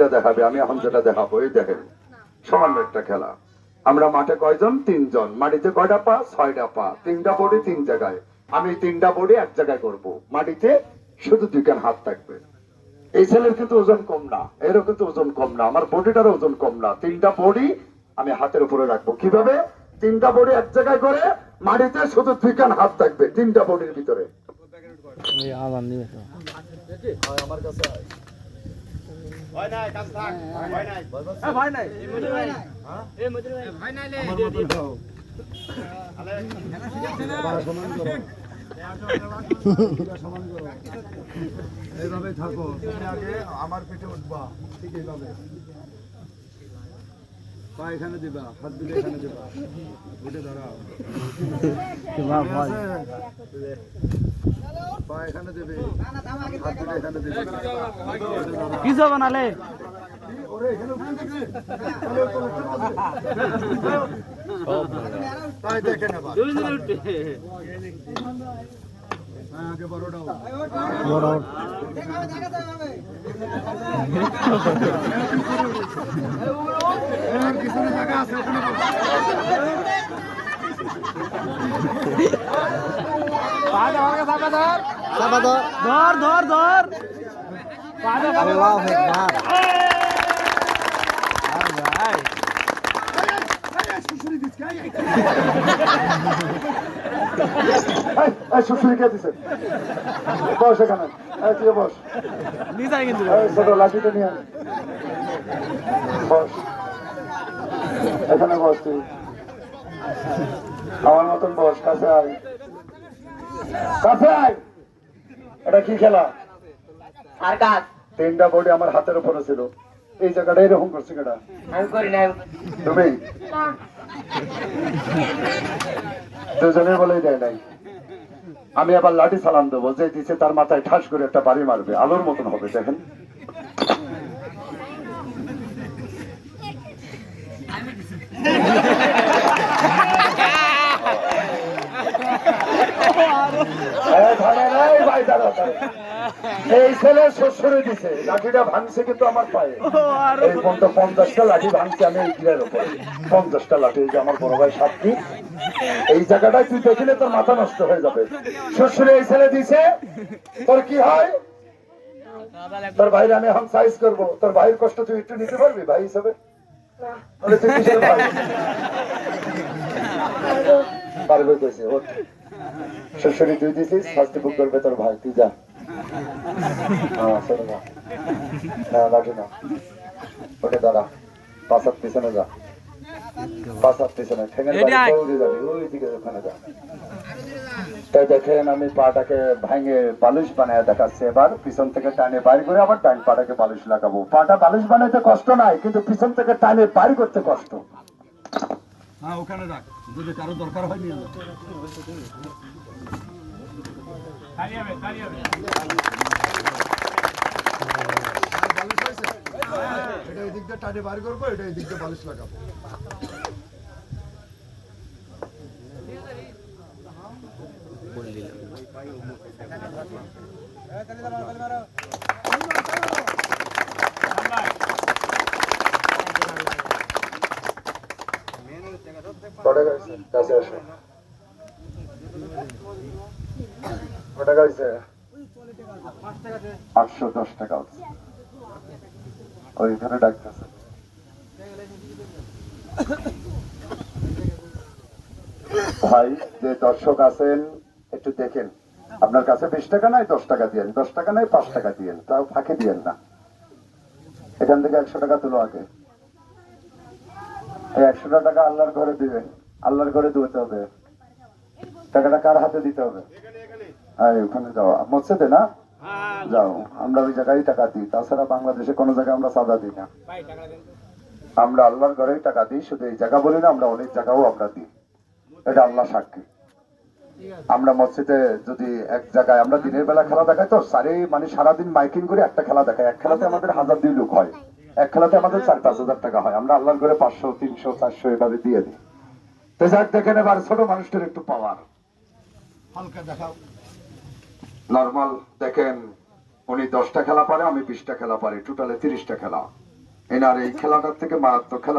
এটা দেখাবে আমি এখন যেটা দেখাবো এই দেখেন। সামান্য একটা খেলা। আমরা মাঠে কয়জন? তিনজন। মাটিতে কয়টা পা? ছয়টা পা। তিনটা বডি তিন জায়গায়। আমি তিনটা বডি এক জায়গায় করব। মাটিতে শুধু দুইখান হাত থাকবে। এই ছেলের কিন্তু ওজন কম না। এরও কিন্তু ওজন কম না। আমার বডিটার ওজন কম না। তিনটা বডি আমি হাতের উপরে রাখব। কীভাবে? তিনটা বডি এক জায়গায় করে মাটিতে শুধু দুইখান হাত থাকবে। তিনটা বডির ভিতরে। এইভাবে থাকো। তুমি আগে আমার পেটে উঠবা। ঠিক এইভাবে। পা এখানে দিবা হাত দিলে এখানে দিবা। উঠে হ্যাঁ আগে বড়টা উঠ। এর পিছনে জায়গা আছে ওখানে বসো। ধর ধর ধর। এই, এই শ্বশুরি কে দিছে? বস এখানে। তুই বস। নিজাই কিন্তু। ছোট লাঠিটা নিয়ে বস। এখানে বস তুই। আমার মতন বস কাছে আয়। কাছে আয়। এটা কি খেলা? সার্কাস। তিনটা বডি আমার হাতের উপরে ছিল। এই জায়গাটা এরকম করছে কেটা আমি করি না তুমি? দুজনে বলেই দেয় নাই। আমি আবার লাঠি সালাম দেবো যে দিচ্ছে তার মাথায় ঠাস করে একটা বাড়ি মারবে। আলোর মতন হবে দেখেন। এই এই ছেলে শ্বশুরে দিছে লাঠিটা ভাঙছে কিন্তু আমার পায়ে। এই পর্যন্ত পঞ্চাশটা লাঠি ভাঙছে আমি এই গিরের উপরে। পঞ্চাশটা লাঠি এই যে আমার বড় ভাই সাতটি। এই জায়গাটায় তুই দেখিলে তোর মাথা নষ্ট হয়ে যাবে। শ্বশুরে এই ছেলে দিছে তোর কি হয়? তোর ভাইরে আমি এখন সাইজ করব। তোর ভাইয়ের কষ্ট তুই একটু নিতে পারবি ভাই হিসাবে? তাহলে তুই কিসের ভাই? পারবে কইছে ওঠ শ্বশুরি তুই দিছিস ফার্স্ট বুক করবে তোর ভাই তুই যা। হ্যাঁ চলে যা না লাঠি না। ওটা দাঁড়া। পাঁচ হাত পিছনে যা। পাঁচ হাত পিছনে ঠেঙে এদিকে আয়। যাবি ওই দিকে ওখানে যা। তাই দেখেন আমি পাটাকে ভাঙে বালিশ বানায় দেখাচ্ছি এবার। পিছন থেকে টানে বাইর করে আবার ডান পাটাকে বালিশ লাগাবো। পাটা বালিশ বানাইতে কষ্ট নাই কিন্তু পিছন থেকে টানে বাইর করতে কষ্ট। হ্যাঁ ওখানে রাখ। যদি কারও দরকার হয় নিয়ে? এটা এই দিক দিয়ে টানে বার করব এটা এই দিক দিয়ে বালিশ লাগাবো। কটা গাইছে? কাছে আসো। কটা গাইছে? আটশো দশ টাকা ওইখানে ভাই, যে দর্শক আছেন, একটু দেখেন। আপনার কাছে বিশ টাকা নাই, দশ টাকা দিয়েন। দশ টাকা নাই, পাঁচ টাকা দিয়েন। তাও ফাঁকে দিয়েন না। এখান থেকে একশো টাকা তুলো আগে। একশোটা টাকা আল্লাহর ঘরে দিবেন। আল্লাহর ঘরে দিতে হবে। টাকাটা কার হাতে দিতে হবে? ওখানে যাও। মসজিদে না? যাও। আমরা ওই জায়গায় টাকা দিই। তাছাড়া বাংলাদেশে কোনো জায়গায় আমরা সাদা দিই না। আমরা আল্লাহর ঘরেই টাকা দিই। শুধু এই জায়গা বলি না, আমরা অনেক জায়গাও আমরা দিই। এটা আল্লাহ সাক্ষী। আমরা মসজিদে যদি এক জায়গায় আমরা দিনের বেলা খেলা দেখাই তো, সারে মানে সারাদিন মাইকিং করে একটা খেলা দেখাই। এক খেলাতে আমাদের হাজার দুই লোক হয়। এক খেলাতে আমাদের চার পাঁচ হাজার টাকা হয়। আমরা আল্লাহর ঘরে পাঁচশো, তিনশো, চারশো এভাবে দিয়ে দিই। তো দেখেন এবার ছোট মানুষটার একটু পাওয়ার। হালকা দেখাও। নর্মাল দেখেন উনি দশটা খেলা পারে আমি বিশটা খেলা পারি টোটালে তিরিশটা খেলা। এনার এই খেলাটার থেকে মারাত্মক খেলা